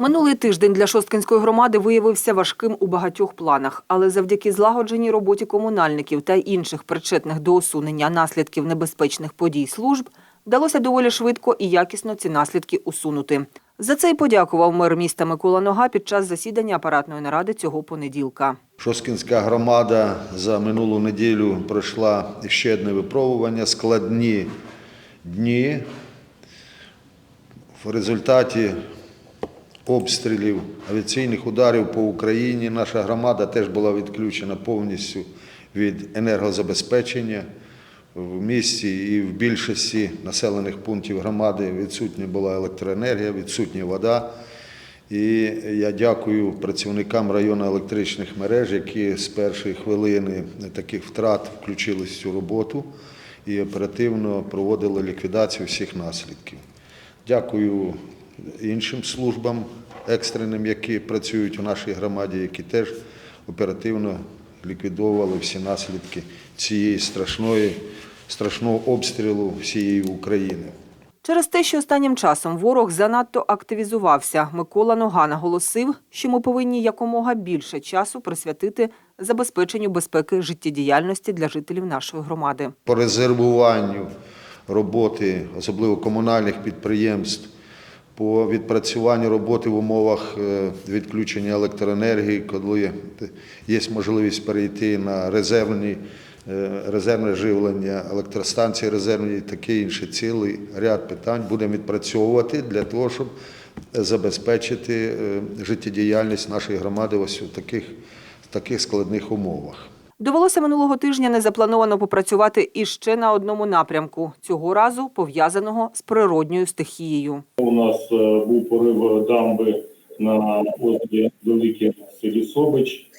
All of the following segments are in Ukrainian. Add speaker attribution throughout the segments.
Speaker 1: Минулий тиждень для Шосткинської громади виявився важким у багатьох планах, але завдяки злагодженій роботі комунальників та інших причетних до усунення наслідків небезпечних подій служб вдалося доволі швидко і якісно ці наслідки усунути. За це й подякував мер міста Микола Нога під час засідання апаратної наради цього понеділка.
Speaker 2: Шосткінська громада за минулу неділю пройшла ще одне випробування, складні дні. В результаті обстрілів, авіаційних ударів по Україні наша громада теж була відключена повністю від енергозабезпечення. В місті і в більшості населених пунктів громади відсутня була електроенергія, відсутня вода. І я дякую працівникам району електричних мереж, які з першої хвилини таких втрат включились в цю роботу і оперативно проводили ліквідацію всіх наслідків. Дякую іншим службам екстреним, які працюють у нашій громаді, які теж оперативно ліквідовували всі наслідки цієї страшної, страшного обстрілу всієї України.
Speaker 1: Через те, що останнім часом ворог занадто активізувався, Микола Нога наголосив, що ми повинні якомога більше часу присвятити забезпеченню безпеки життєдіяльності для жителів нашої громади.
Speaker 2: по резервуванню роботи, особливо комунальних підприємств, по відпрацюванню роботи в умовах е, відключення електроенергії, коли є можливість перейти на резервні, е, резервне живлення, електростанції резервні таке інше. Цілий ряд питань будемо відпрацьовувати для того, щоб забезпечити е, життєдіяльність нашої громади ось у таких, таких складних умовах.
Speaker 1: Довелося минулого тижня незаплановано попрацювати іще на одному напрямку, цього разу пов'язаного з природньою стихією.
Speaker 3: У нас е, був порив дамби на озері Велике в селі Собич.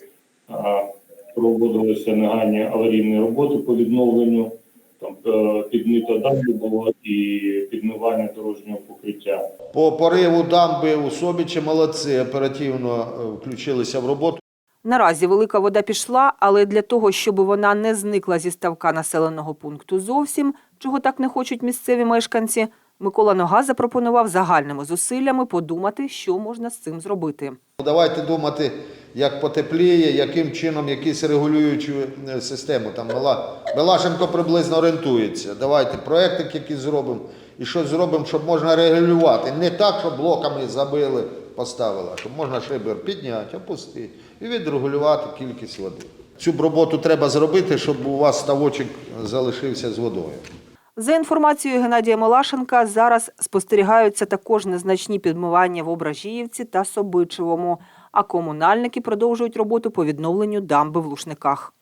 Speaker 3: Проводилися негайні аварійні роботи по відновленню. Там е, підмита дамби було і підмивання дорожнього покриття.
Speaker 2: По пориву дамби у Собічі молодці оперативно е, включилися в роботу.
Speaker 1: Наразі велика вода пішла, але для того, щоб вона не зникла зі ставка населеного пункту зовсім, чого так не хочуть місцеві мешканці, Микола Нога запропонував загальними зусиллями подумати, що можна з цим зробити.
Speaker 2: Давайте думати, як потепліє, яким чином якісь регулюючу е, систему. Там Милашенко приблизно орієнтується. Давайте проекти якісь зробимо і щось зробимо, щоб можна регулювати. Не так, щоб блоками забили, поставили, а щоб можна шибер підняти, опустити і відрегулювати кількість води. Цю роботу треба зробити, щоб у вас ставочок залишився з водою.
Speaker 1: За інформацією Геннадія Малашенка, зараз спостерігаються також незначні підмивання в Ображіївці та Собичевому, а комунальники продовжують роботу по відновленню дамби в Лушниках.